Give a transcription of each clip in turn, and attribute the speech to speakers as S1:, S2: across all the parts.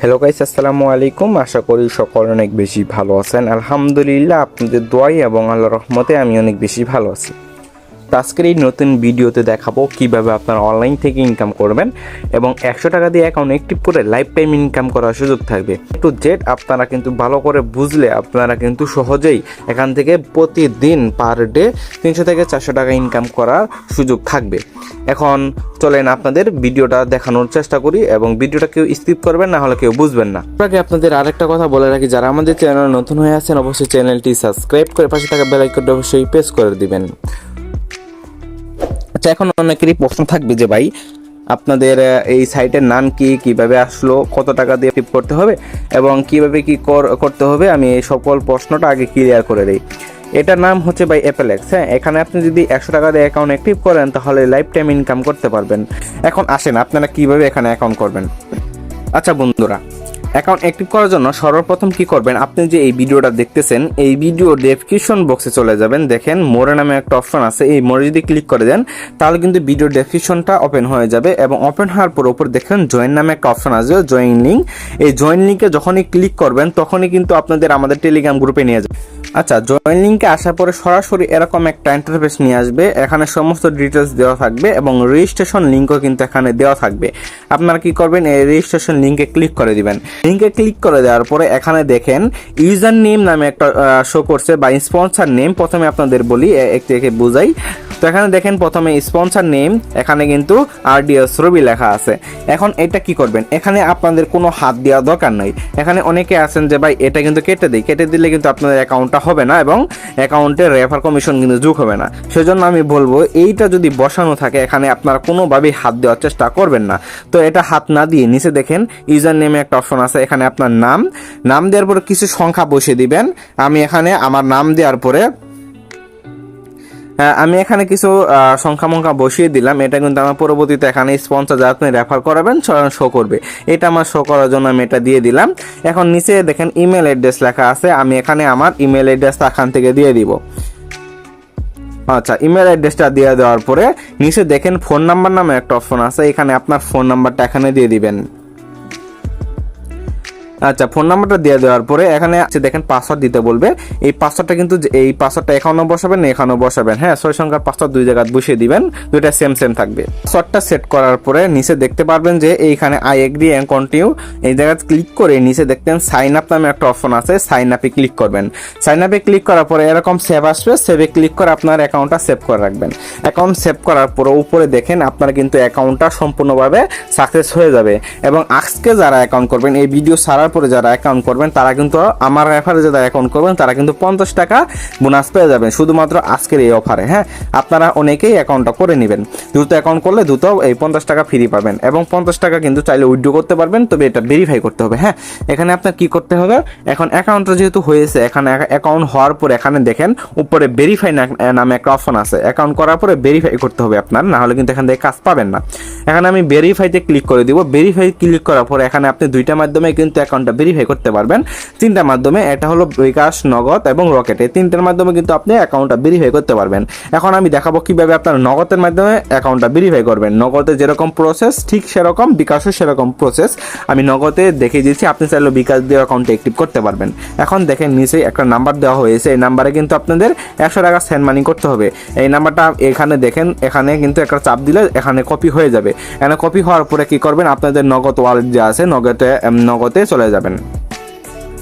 S1: Hello guys আসসালামু আলাইকুম। আশা করি সকল অনেক বেশি ভালো আছেন। আলহামদুলিল্লাহ, আপনাদের দোয়াই এবং আল্লাহ রহমতে আমি অনেক বেশি ভালো আছি। তো আজকের এই নতুন ভিডিওতে দেখাবো কীভাবে আপনারা অনলাইন থেকে ইনকাম করবেন এবং একশো টাকা দিয়ে অ্যাকাউন্ট অ্যাক্টিভ করে লাইফ টাইম ইনকাম করার সুযোগ থাকবে। টু জেড আপনারা কিন্তু ভালো করে বুঝলে আপনারা কিন্তু সহজেই এখান থেকে প্রতিদিন পার ডে তিনশো থেকে চারশো টাকা ইনকাম করার সুযোগ থাকবে। এখন চলেন আপনাদের ভিডিওটা দেখানোর চেষ্টা করি এবং ভিডিওটা কেউ স্কিপ করবেন না হলে কেউ বুঝবেন না। আগে আপনাদের আরেকটা কথা বলে রাখি, যারা আমাদের চ্যানেল নতুন হয়ে আছেন, অবশ্যই চ্যানেলটি সাবস্ক্রাইব করে পাশে থাকা বেল আইকনটা অবশ্যই প্রেস করে দিবেন। আচ্ছা এখন অনেকেরই প্রশ্ন থাকবে যে ভাই, আপনাদের এই সাইটের নাম কি, কীভাবে আসলো, কত টাকা দিয়ে টিপ করতে হবে এবং কীভাবে কি কর- করতে হবে, আমি এই সকল প্রশ্নটা আগে ক্লিয়ার করে দিই। এটার নাম হচ্ছে ভাই অ্যাপেলেক্স হ্যাঁ? এখানে আপনি যদি একশো টাকা দিয়ে অ্যাকাউন্ট অ্যাক্টিভ করেন, তাহলে লাইফ টাইম ইনকাম করতে পারবেন। এখন আসেন, আপনারা কীভাবে এখানে অ্যাকাউন্ট করবেন? আচ্ছা বন্ধুরা অ্যাকাউন্ট অ্যাক্টিভ করার জন্য সর্বপ্রথম কি করবেন? আপনি যে এই ভিডিওটা দেখতেছেন, এই ভিডিও ডেসক্রিপশন বক্সে চলে যাবেন। দেখেন মোরে নামে একটা অপশন আছে। এই মোরে যদি ক্লিক করে দেন, তাহলে কিন্তু ভিডিও ডেসক্রিপশনটা ওপেন হয়ে যাবে এবং ওপেন হওয়ার পর উপর দেখেন জয়েন নামে একটা অপশন আসবে জয়েন লিঙ্ক এই জয়েন লিঙ্কে যখনই ক্লিক করবেন, তখনই কিন্তু আপনাদের আমাদের টেলিগ্রাম গ্রুপে নিয়ে যাবে। আচ্ছা জয়েন লিঙ্কে আসার পরে সরাসরি এরকম একটা ইন্টারফেস নিয়ে আসবে। এখানে সমস্ত ডিটেলস দেওয়া থাকবে এবং রেজিস্ট্রেশন লিঙ্কও কিন্তু এখানে দেওয়া থাকবে। আপনারা কি করবেন? এই রেজিস্ট্রেশন লিঙ্কে ক্লিক করে দিবেন। লিঙ্কে ক্লিক করে দেওয়ার পরে এখানে দেখেন ইউজার নেম নামে একটা শো করছে বা স্পন্সার নেম প্রথমে আপনাদের বলি একটু একে বুঝাই। তো এখানে দেখেন প্রথমে স্পন্সর নেম, এখানে কিন্তু আরডিএস রবি লেখা আছে। এখন এটা কি করবেন? এখানে আপনাদের কোনো হাত দেওয়া দরকার নাই। এখানে অনেকে আছেন যে, ভাই, এটা কিন্তু কেটে দিই। কেটে দিলে কিন্তু আপনাদের অ্যাকাউন্টটা হবে না এবং অ্যাকাউন্টে রেফার কমিশন কিন্তু যোগ হবে না। সেজন্য আমি বলব, এইটা যদি বসানো থাকে, এখানে আপনারা কোনোভাবেই হাত দেওয়ার চেষ্টা করবেন না। তো এটা হাত না দিয়ে নিচে দেখেন ইউজার নেমে একটা অপশন আছে, এখানে আপনার নাম। নাম দেওয়ার পরে কিছু সংখ্যা বসিয়ে দিবেন। আমি এখানে আমার নাম দেওয়ার পরে আমি এখানে কিছু সংখ্যা মঙ্খ্যা বসিয়ে দিলাম। এটা কিন্তু আমার পরবর্তীতে এখানে স্পন্সর যা আপনি রেফার করাবেন শো করবে। এটা আমার শো করার জন্য আমি এটা দিয়ে দিলাম। এখন নিচে দেখেন ইমেল অ্যাড্রেস লেখা আছে। আমি এখানে আমার ইমেল অ্যাড্রেসটা এখান থেকে দিয়ে দিব। আচ্ছা ইমেল অ্যাড্রেসটা দিয়ে দেওয়ার পরে নিচে দেখেন ফোন নাম্বার নামে একটা অপশন আছে। এখানে আপনার ফোন নাম্বারটা এখানে দিয়ে দিবেন। আচ্ছা ফোন নাম্বারটা দিয়ে দেওয়ার পরে এখানে আছে, দেখেন পাসওয়ার্ড দিতে বলবে। এই পাসওয়ার্ডটা কিন্তু এই পাসওয়ার্ডটা এখানেও বসাবেন এখানেও বসাবেন? হ্যাঁ ছয় সংখ্যার পাসওয়ার্ড দুই জায়গায় বসিয়ে দিবেন, দুইটা সেম সেম থাকবে। পাসওয়ার্ডটা সেট করার পরে নিচে দেখতে পারবেন যে, এইখানে আই এগ্রি অ্যান্ড কন্টিনিউ এই জায়গায় ক্লিক করে নিচে দেখতেন সাইন আপ নামে একটা অপশন আছে সাইন আপে ক্লিক করবেন। সাইন আপে ক্লিক করার পরে এরকম সেভ আসবে সেভে ক্লিক করে আপনার অ্যাকাউন্টটা সেভ করে রাখবেন। অ্যাকাউন্ট সেভ করার পরে উপরে দেখেন আপনার কিন্তু অ্যাকাউন্টটা সম্পূর্ণভাবে সাকসেস হয়ে যাবে। এবং আজকে যারা অ্যাকাউন্ট করবেন, এই ভিডিও সারার পরে যারা অ্যাকাউন্ট করবেন, তারা কিন্তু আমার রেফারে যারা অ্যাকাউন্ট করবেন, তারা কিন্তু পঞ্চাশ টাকা বোনাস পেয়ে যাবেন শুধুমাত্র আজকের এই অফারে হ্যাঁ? আপনারা অনেকেই অ্যাকাউন্টটা করে নেবেন। দ্রুত অ্যাকাউন্ট করলে দ্রুত এই পঞ্চাশ টাকা ফ্রি পাবেন এবং পঞ্চাশ টাকা কিন্তু চাইলে উইথড্র করতে পারবেন, তবে এটা ভেরিফাই করতে হবে হ্যাঁ? এখানে আপনার কি করতে হবে? এখন অ্যাকাউন্টটা যেহেতু হয়েছে, এখানে অ্যাকাউন্ট হওয়ার পর এখানে দেখেন, উপরে ভেরিফাই নামে একটা অপশন আছে। অ্যাকাউন্ট করার পরে ভেরিফাই করতে হবে আপনার, না হলে কিন্তু এখান থেকে কাজ পাবেন না। এখানে আমি ভেরিফাইতে ক্লিক করে দিব। ভেরিফাই ক্লিক করার পর এখানে আপনি দুইটা মাধ্যমে কিন্তু অ্যাকাউন্টটা ভেরিফাই করতে পারবেন। তিনটা মাধ্যমে এটা হলো বিকাশ, নগদ এবং রকেট। তিনটার মাধ্যমে কিন্তু আপনি অ্যাকাউন্টটা ভেরিফাই করতে পারবেন। এখন আমি দেখাবো কীভাবে আপনার নগদের মাধ্যমে অ্যাকাউন্টটা ভেরিফাই করবেন। নগদে যেরকম প্রসেস ঠিক সেরকম বিকাশও সেরকম প্রসেস আমি নগদে দেখিয়ে দিচ্ছি, আপনি চাইলে বিকাশ দিয়ে অ্যাকাউন্টে অ্যাক্টিভ করতে পারবেন। এখন দেখেন, নিচে একটা নাম্বার দেওয়া হয়েছে। এই নাম্বারে কিন্তু আপনাদের একশো টাকা সেন্ড মানি করতে হবে। এই নাম্বারটা এখানে দেখেন, এখানে কিন্তু একটা চাপ দিলে এখানে কপি হয়ে যাবে। এখানে কপি হওয়ার পরে কী করবেন? আপনাদের নগদ ওয়ালেট যে আছে, নগদে নগদে চলে যাবেন।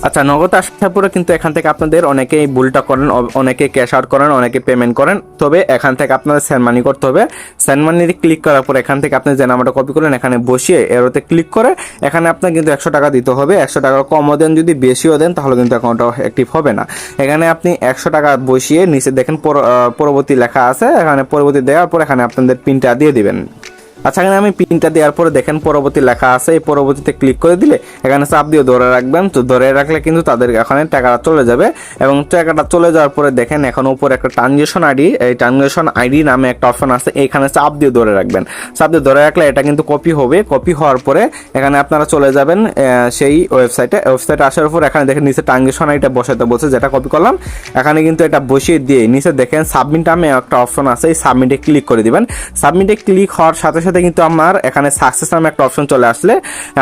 S1: আচ্ছা নগদ আসার পরে কিন্তু এখান থেকে আপনাদের অনেকেই ভুলটা করেন অনেকে ক্যাশ আউট করেন, অনেকে পেমেন্ট করেন। তবে এখান থেকে আপনাদের সেন্ড মানি করতে হবে। সেন্ড ক্লিক করার পর এখান থেকে আপনি যে নাম্বারটা কপি করলেন, এখানে বসিয়ে এরোতে ক্লিক করে এখানে আপনার কিন্তু একশো টাকা দিতে হবে। একশো টাকা কমও দেন, যদি বেশিও দেন, তাহলে কিন্তু অ্যাকাউন্টটা অ্যাক্টিভ হবে না। এখানে আপনি একশো টাকা বসিয়ে নিচে দেখেন পরবর্তী লেখা আছে। এখানে পরবর্তী দেওয়ার পর এখানে আপনাদের পিনটা দিয়ে দিবেন। আচ্ছা এখানে আমি পিনটা দেওয়ার পরে দেখেন পরবর্তী লেখা আছে, এই পরবর্তীতে ক্লিক করে দিলে এখানে চাপ দিয়ে ধরে রাখবেন। তো ধরে রাখলে কিন্তু তাদের এখানে টাকাটা চলে যাবে এবং টাকাটা চলে যাওয়ার পরে দেখেন এখন উপরে একটা ট্রানজেকশন আইডি এই ট্রানজেকশন আইডি নামে একটা অপশন আছে এখানে চাপ দিয়ে ধরে রাখবেন। চাপ দিয়ে ধরে রাখলে এটা কিন্তু কপি হবে। কপি হওয়ার পরে এখানে আপনারা চলে যাবেন সেই ওয়েবসাইটে ওয়েবসাইটে আসার পর এখানে দেখেন নিচে ট্রানজেকশন আইডিটা বসাতে বলছে, যেটা কপি করলাম। এখানে কিন্তু এটা বসিয়ে দিয়ে নিচে দেখেন সাবমিট নামে একটা অপশন আছে, এই সাবমিটে ক্লিক করে দিবেন। সাবমিটে ক্লিক হওয়ার সাথে সাথে সাথে কিন্তু আমার এখানে সাকসেস নামে একটা অপশন চলে আসলে,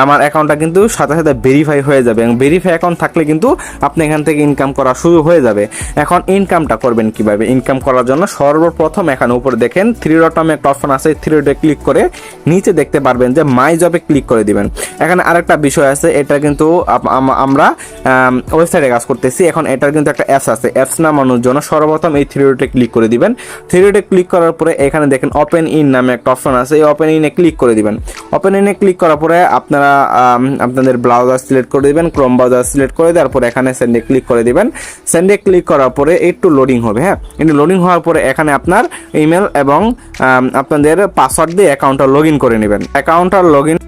S1: আমার অ্যাকাউন্টটা কিন্তু সাথে সাথে ভেরিফাই হয়ে যাবে এবং ভেরিফাই অ্যাকাউন্ট থাকলে কিন্তু আপনি এখান থেকে ইনকাম করা শুরু হয়ে যাবে। এখন ইনকামটা করবেন কীভাবে? ইনকাম করার জন্য সর্বপ্রথম এখানে উপরে দেখেন থ্রি ডট নামে একটা অপশন আছে থ্রি ডটে ক্লিক করে নিচে দেখতে পারবেন যে মাই জবে ক্লিক করে দিবেন। এখানে আরেকটা বিষয় আছে, এটা কিন্তু আমরা ওয়েবসাইটে কাজ করতেছি। এখন এটার কিন্তু একটা অ্যাপস আছে অ্যাপস নামানোর জন্য সর্বপ্রথম এই থ্রি ডটে ক্লিক করে দিবেন। থ্রি ডটে ক্লিক করার পরে এখানে দেখেন ওপেন ইন নামে একটা অপশন আছে, এই ওপেন ইনে ক্লিক করে দিবেন। ওপেন ইনে ক্লিক করার পরে আপনারা আপনাদের ব্রাউজার সিলেক্ট করে দিবেন ক্রোম ব্রাউজার সিলেক্ট করে দেওয়ার পরে এখানে সেন্ডে ক্লিক করে দিবেন। সেন্ডে ক্লিক করার পরে একটু লোডিং হবে হ্যাঁ? একটু লোডিং হওয়ার পরে এখানে আপনার ইমেল এবং আপনাদের পাসওয়ার্ড দিয়ে অ্যাকাউন্টটা লগ ইন করে নেবেন। অ্যাকাউন্টটা লগ ইন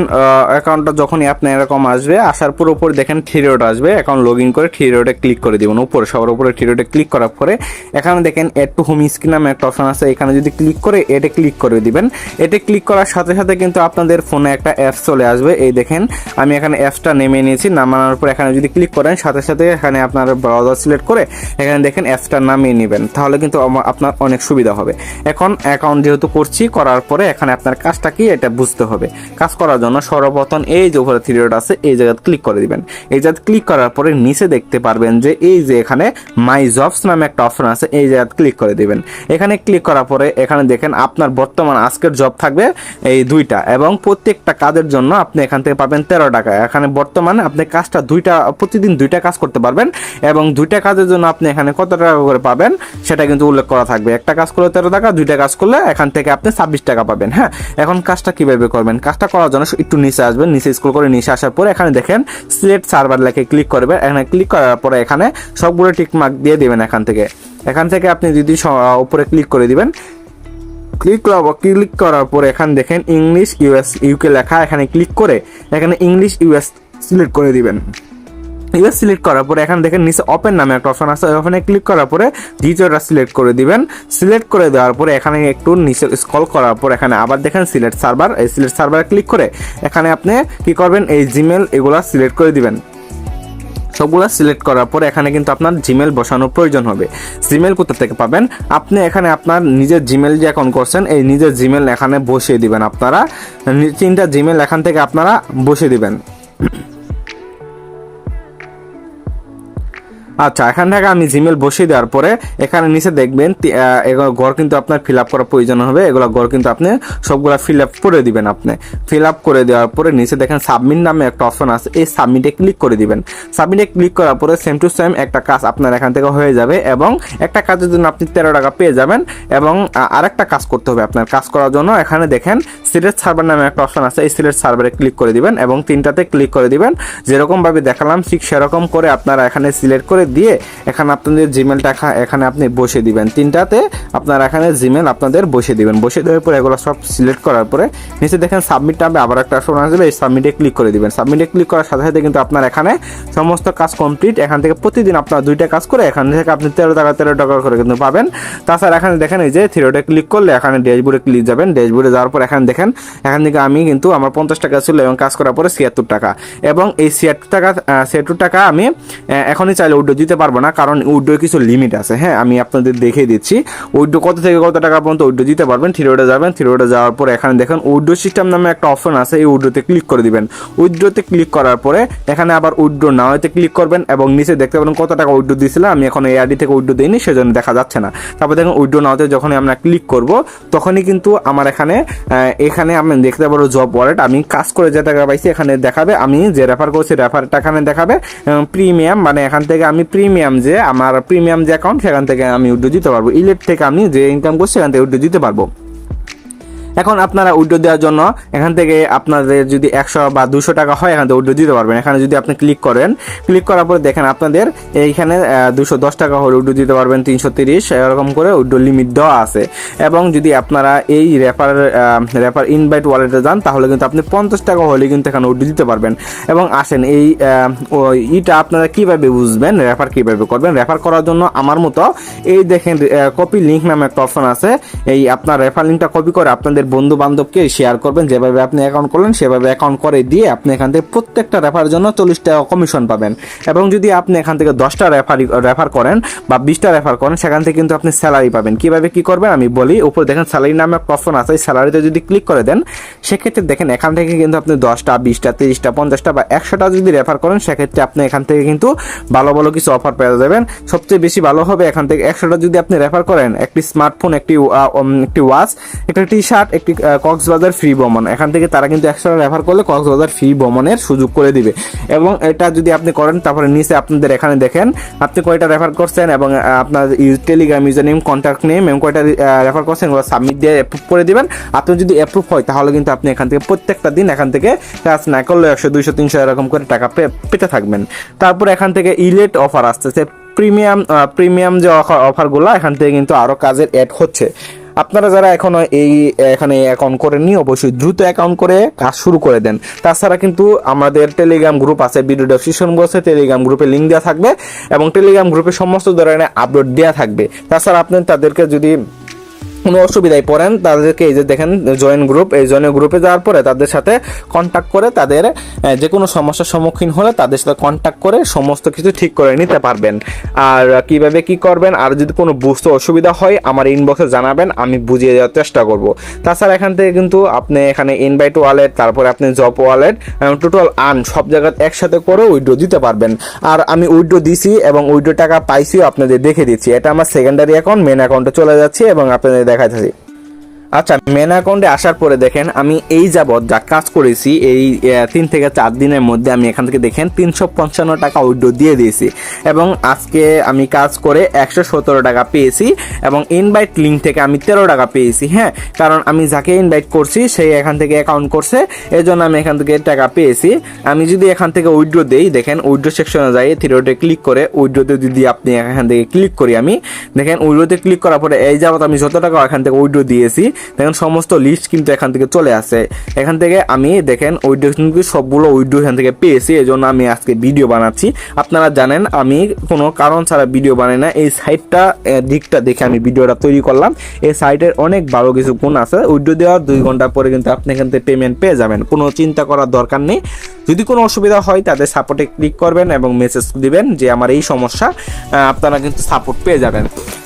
S1: অ্যাকাউন্টটা যখনই আপনার এরকম আসবে, আসার পর উপরে দেখেন থ্রিডোট আসবে অ্যাকাউন্ট লগ ইন করে থ্রিডোটে ক্লিক করে দিবেন উপরে, সবার উপরে থ্রিডোটে ক্লিক করার পরে এখানে দেখেন এড টু হোম স্ক্রিন নামে একটা অপশন আছে, এখানে যদি ক্লিক করে এটে ক্লিক করে দিবেন। এতে ক্লিক করার সাথে সাথে কিন্তু আপনাদের ফোনে একটা অ্যাপস চলে আসবে। এই দেখেন, আমি এখানে অ্যাপসটা নেমে নিয়েছি। নামানোর পর এখানে যদি ক্লিক করেন, সাথে সাথে এখানে আপনার ব্রাউজার সিলেক্ট করে এখানে দেখেন অ্যাপসটা নামিয়ে নেবেন। তাহলে কিন্তু আপনার অনেক সুবিধা হবে। এখন অ্যাকাউন্ট যেহেতু করছি, করার পরে এখানে আপনার কাজটা কি, এটা বুঝতে হবে। কাজ করার জন্য সর্বপ্রথম এই যে উপরে থ্রি ডট আছে, এই জায়গায় ক্লিক করে দিবেন। এই জায়গায় ক্লিক করার পরে নিচে দেখতে পারবেন যে এই যে এখানে মাই জবস নামে একটা অপশন আছে, এই জায়গায় ক্লিক করে দিবেন। এখানে ক্লিক করার পরে এখানে দেখেন আপনার বর্তমান আজকের জব থাকবে। এই দুইটা। এবং প্রত্যেকটা কাজের জন্য আপনি এখান থেকে পাবেন তেরো টাকা। এখানে বর্তমানে আপনি কাজটা দুইটা, প্রতিদিন দুইটা কাজ করতে পারবেন। এবং দুইটা কাজের জন্য আপনি এখানে কত টাকা করে পাবেন, সেটা কিন্তু উল্লেখ করা থাকবে। একটা কাজ করলে তেরো টাকা, দুইটা কাজ করলে এখান থেকে আপনি ছাব্বিশ টাকা পাবেন হ্যাঁ? এখন কাজটা কীভাবে করবেন? কাজটা করার জন্য একটু নিচে আসবেন। নিচে স্কুল করে নিচে আসার পরে এখানে দেখেন সিলেক্ট সার্ভার লেখে ক্লিক করবেন এখানে ক্লিক করার পরে এখানে সবগুলো টিক মার্ক দিয়ে দিবেন এখান থেকে। এখান থেকে আপনি যদি উপরে ক্লিক করে দিবেন ক্লিক ক্লিক করার পরে এখানে দেখেন ইংলিশ ইউএস ইউকে লেখা। এখানে ক্লিক করে এখানে ইংলিশ ইউএস সিলেক্ট করে দিবেন। ইউএস সিলেক্ট করার পরে এখানে দেখেন নিচে ওপেন নামে একটা অপশন আছে। ওখানে ক্লিক করার পরে দ্বিতীয়টা সিলেক্ট করে দিবেন। সিলেক্ট করে দেওয়ার পরে এখানে একটু নিচে স্ক্রল করার পর এখানে আবার দেখেন সিলেক্ট সার্ভার এই সিলেক্ট সার্ভার ক্লিক করে এখানে আপনি কি করবেন? এই জিমেল এগুলা সিলেক্ট করে দিবেন। সবগুলো সিলেক্ট করার পর এখানে কিন্তু আপনার জিমেল বসানোর প্রয়োজন হবে। জিমেল কোথা থেকে পাবেন? আপনি এখানে আপনার নিজের জিমেল যে অ্যাকাউন্ট করছেন, এই নিজের জিমেল এখানে বসিয়ে দিবেন আপনারা। তিনটা জিমেল এখান থেকে আপনারা বসিয়ে দিবেন। আচ্ছা এখান থেকে আমি জিমেল বসিয়ে দেওয়ার পরে এখানে নিচে দেখবেন এগুলো ঘর কিন্তু আপনার ফিল আপ করার প্রয়োজন হবে। এগুলো ঘর কিন্তু আপনি সবগুলা ফিল আপ করে দিবেন আপনি। ফিল আপ করে দেওয়ার পরে নিচে দেখেন সাবমিট নামে একটা অপশন আছে। এই সাবমিটে ক্লিক করে দিবেন। সাবমিটে ক্লিক করার পরে সেম টু সেম একটা কাজ আপনার এখান থেকে হয়ে যাবে এবং একটা কাজের জন্য আপনি তেরো টাকা পেয়ে যাবেন এবং আরেকটা কাজ করতে হবে আপনার। কাজ করার জন্য এখানে দেখেন সিলেট সার্ভার নামে একটা অপশন আছে। এই সিলেট সার্ভারে ক্লিক করে দিবেন এবং তিনটাতে ক্লিক করে দিবেন। যেরকমভাবে দেখালাম, ঠিক সেরকম করে আপনারা এখানে সিলেক্ট করে দিয়ে এখানে আপনাদের জিমেলটা এখানে আপনি বসে দিবেন। তিনটাতে আপনার এখানে জিমেল আপনাদের বসে দিবেন। বসে দেওয়ার পরে এগুলো সব সিলেক্ট করার পরে নিচে দেখেন সাবমিট টাবে আবার একটা অপশন আসবে, এই সাবমিটে ক্লিক করে দিবেন। সাবমিটে ক্লিক করার সাথে সাথে কিন্তু আপনার এখানে সমস্ত কাজ কমপ্লিট এখান থেকে প্রতিদিন আপনার দুইটা কাজ করে এখান থেকে আপনি তেরো টাকা তেরো টাকা করে কিন্তু পাবেন। তাছাড়া এখানে দেখেন এই যে থ্রিওটা ক্লিক করলে এখানে ড্যাশবোর্ডে ক্লিক যাবেন। ড্যাশবোর্ডে যাওয়ার পর এখানে দেখেন, এখান থেকে আমি কিন্তু আমার পঞ্চাশ টাকা ছিল এবং কাজ করার পরে ছিয়াত্তর টাকা। এবং এই ছিয়াত্তর টাকা ছিয়াত্তর টাকা আমি এখনই চাইলে উড্ডো দিতে পারব না, কারণ উড্ডোর কিছু লিমিট আছে। হ্যাঁ আমি আপনাদের দেখিয়ে দিচ্ছি উড্ডো কত থেকে কত টাকা পর্যন্ত উড্ডো দিতে পারবেন থ্রিওটা যাবেন থ্রিওটা যাওয়ার পরে এখানে দেখেন উড্ডো সিস্টেম নামে একটা অপশন আছে, এই উড্ডোতে ক্লিক করে দিবেন। উইড্রোতে ক্লিক করার পরে এখানে আবার উইড্রো নাওতে ক্লিক করবেন এবং নিচে দেখতে পাবেন কত টাকা উইড্রো দিয়েছিলাম, আমি এখন এই আইডি থেকে উইড্রো দিইনি, সেজন্য দেখা যাচ্ছে না। তারপর দেখুন উইড্রো নাওতে যখনই আমরা ক্লিক করব, তখনই কিন্তু আমার এখানে এখানে আমি দেখতে পারব জব ওয়ালেট আমি কাজ করে যে টাকা পাইছি এখানে দেখাবে, আমি যে রেফার করছি রেফারটা এখানে দেখাবে প্রিমিয়াম মানে এখান থেকে আমি প্রিমিয়াম যে, আমার প্রিমিয়াম যে অ্যাকাউন্ট সেখান থেকে আমি উইড্রো দিতে পারব। ইলেট থেকে আমি যে ইনকাম করছি, সেখান থেকে উইড্রো দিতে পারব। এখন আপনারা উইড্রো দেওয়ার জন্য এখান থেকে আপনাদের যদি একশো বা দুশো টাকা হয়, এখান থেকে উইড্রো দিতে পারবেন। এখানে যদি আপনি ক্লিক করেন, ক্লিক করার পরে দেখেন আপনাদের এইখানে দুশো দশ টাকা হলে উইড্রো দিতে পারবেন, তিনশো তিরিশ, এরকম করে উইড্রো লিমিট দেওয়া আছে। এবং যদি আপনারা এই রেফার রেফার ইনভাইট ওয়ালেটে যান, তাহলে কিন্তু আপনি পঞ্চাশ টাকা হলে কিন্তু এখানে উইড্রো দিতে পারবেন। এবং আসেন, এই ইটা আপনারা কীভাবে বুঝবেন রেফার কীভাবে করবেন? রেফার করার জন্য আমার মতো এই দেখেন কপি লিঙ্ক নামে একটা অপশন আছে। এই আপনার রেফার লিঙ্কটা কপি করে আপনাদের বন্ধু বান্ধবকে শেয়ার করবেন। যেভাবে আপনি অ্যাকাউন্ট করলেন, সেভাবে অ্যাকাউন্ট করে দিয়ে আপনি এখান থেকে প্রত্যেকটা রেফার জন্য চল্লিশ টাকা কমিশন পাবেন। এবং যদি আপনি এখান থেকে দশটা রেফারি রেফার করেন বা বিশটা রেফার করেন, সেখান থেকে কিন্তু আপনি স্যালারি পাবেন। কীভাবে কি করবেন? আমি বলি, উপরে দেখেন স্যালারি নামে অপশন আছে। স্যালারিতে যদি ক্লিক করে দেন, সেক্ষেত্রে দেখেন এখান থেকে কিন্তু আপনি দশটা, বিশটা, তিরিশটা, পঞ্চাশটা বা একশোটা যদি রেফার করেন, সেক্ষেত্রে আপনি এখান থেকে কিন্তু ভালো ভালো কিছু অফার পেয়ে যাবেন। সবচেয়ে বেশি ভালো হবে এখান থেকে একশোটা যদি আপনি রেফার করেন, একটি স্মার্টফোন একটি একটি ওয়াচ একটা টি শার্ট একটি কক্সবাজার ফ্রি ভ্রমণ। এখান থেকে তারা কিন্তু একশোটা রেফার করলে কক্সবাজার ফ্রি ভ্রমণের সুযোগ করে দিবে। এবং এটা যদি আপনি করেন, তারপরে নিচে আপনাদের এখানে দেখেন, আপনি কয়টা রেফার করছেন এবং আপনার Telegram user name contact name এবং কয়টা রেফার করছেন ওগুলো সাবমিট দিয়ে অ্যাপ্রুভ করে দিবেন। আপনি যদি অ্যাপ্রুভ হয়, তাহলে কিন্তু আপনি এখান থেকে প্রত্যেকটা দিন এখান থেকে কাজ না করলে একশো, দুইশো, তিনশো এরকম করে টাকা পেতে থাকবেন। তারপর এখান থেকে ইলেট অফার আসতেছে। প্রিমিয়াম প্রিমিয়াম যে অফারগুলো এখান থেকে কিন্তু আরও কাজের অ্যাড হচ্ছে। আপনারা যারা এখনও এই, এখানে অ্যাকাউন্ট করেননি, অবশ্যই দ্রুত অ্যাকাউন্ট করে কাজ শুরু করে দেন। তাছাড়া কিন্তু আমাদের টেলিগ্রাম গ্রুপ আছে ভিডিও ডেসক্রিপশন বক্সে টেলিগ্রাম গ্রুপে লিঙ্ক দেওয়া থাকবে এবং টেলিগ্রাম গ্রুপে সমস্ত ধরনের আপলোড দেওয়া থাকবে। তাছাড়া আপনি তাদেরকে যদি কোনো অসুবিধায় পড়েন, তাদেরকে এই যে দেখেন জয়েন গ্রুপ এই জয়েন গ্রুপে যাওয়ার পরে তাদের সাথে কন্ট্যাক্ট করে তাদের যে কোনো সমস্যার সম্মুখীন হলে তাদের সাথে কন্ট্যাক্ট করে সমস্ত কিছু ঠিক করে নিতে পারবেন। আর কীভাবে কি করবেন, আর যদি কোনো বুঝতে অসুবিধা হয়, আমার ইনবক্সে জানাবেন, আমি বুঝিয়ে দেওয়ার চেষ্টা করব। তাছাড়া এখান থেকে কিন্তু আপনি এখানে ইনভাইট ওয়ালেট তারপরে আপনি জব ওয়ালেট টোটাল আন সব জায়গায় একসাথে করে উইড্রো দিতে পারবেন। আর আমি উইড্রো দিছি এবং উইড্রো টাকা পাইছিও আপনাদের দেখে দিচ্ছি। এটা আমার সেকেন্ডারি অ্যাকাউন্ট মেন অ্যাকাউন্টে চলে যাচ্ছে এবং আপনাদের দেখাচ্ছি আচ্ছা মেন অ্যাকাউন্টে আসার পরে দেখেন, আমি এই যাবৎ যা কাজ করেছি, এই তিন থেকে চার দিনের মধ্যে আমি এখান থেকে দেখেন তিনশো পঞ্চান্ন টাকা উইড্রো দিয়ে দিয়েছি। এবং আজকে আমি কাজ করে একশো সতেরো টাকা পেয়েছি এবং ইনভাইট লিঙ্ক থেকে আমি তেরো টাকা পেয়েছি হ্যাঁ? কারণ আমি যাকে ইনভাইট করছি সেই এখান থেকে অ্যাকাউন্ট করছে এই জন্য আমি এখান থেকে টাকা পেয়েছি। আমি যদি এখান থেকে উইড্রো দিই, দেখেন উইড্রো সেকশনে যাই থ্রিওতে ক্লিক করে, উইড্রোতে যদি আপনি এখান থেকে ক্লিক করি আমি, দেখেন উইড্রোতে ক্লিক করার পরে এই যাবত আমি যত টাকা এখান থেকে উইড্রো দিয়েছি দেখেন সমস্ত লিস্ট কিন্তু এখান থেকে চলে আসে। এখান থেকে আমি দেখেন উইড্রো কিন্তু সবগুলো উইড্রো এখান থেকে পেয়েছি এই জন্য আমি আজকে ভিডিও বানাচ্ছি। আপনারা জানেন আমি কোনো কারণ ছাড়া ভিডিও বানাই না। এই সাইটটা দিকটা দেখে আমি ভিডিওটা তৈরি করলাম। এই সাইটের অনেক ভালো কিছু গুণ আছে। উইড্রো দেওয়ার দুই ঘণ্টা পরে কিন্তু আপনি এখান থেকে পেমেন্ট পেয়ে যাবেন। কোনো চিন্তা করার দরকার নেই। যদি কোনো অসুবিধা হয় তাদের সাপোর্টে ক্লিক করবেন এবং মেসেজ দিবেন যে, আমার এই সমস্যা। আপনারা কিন্তু সাপোর্ট পেয়ে যাবেন।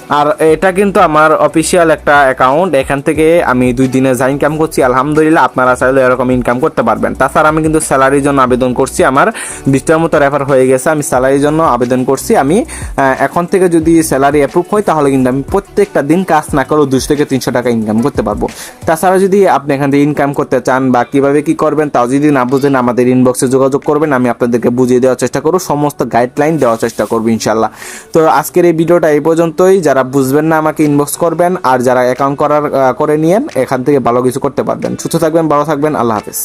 S1: আর এটা কিন্তু আমার অফিসিয়াল একটা অ্যাকাউন্ট এখান থেকে আমি দুই দিনে যা ইনকাম করছি, আলহামদুলিল্লাহ আপনারা চাইলে এরকম ইনকাম করতে পারবেন। তাছাড়া আমি কিন্তু স্যালারির জন্য আবেদন করছি। আমার বিশটার মতো রেফার হয়ে গেছে। আমি স্যালারির জন্য আবেদন করছি। আমি এখন থেকে যদি স্যালারি অ্যাপ্রুভ হয়, তাহলে কিন্তু আমি প্রত্যেকটা দিন কাজ না করেও দুশো থেকে তিনশো টাকা ইনকাম করতে পারব। তাছাড়া যদি আপনি এখান থেকে ইনকাম করতে চান বা কীভাবে কী করবেন, তাও যদি না বুঝেন, আমাদের ইনবক্সে যোগাযোগ করবেন। আমি আপনাদেরকে বুঝিয়ে দেওয়ার চেষ্টা করব। সমস্ত গাইডলাইন দেওয়ার চেষ্টা করব ইনশাল্লাহ তো আজকের এই ভিডিওটা এই পর্যন্তই। যারা বুঝবেন না, আমাকে ইনবক্স করবেন আর যারা অ্যাকাউন্ট করার করে নিয়েন, এখান থেকে ভালো কিছু করতে পারবেন। সুস্থ থাকবেন, ভালো থাকবেন, আল্লাহ হাফেজ।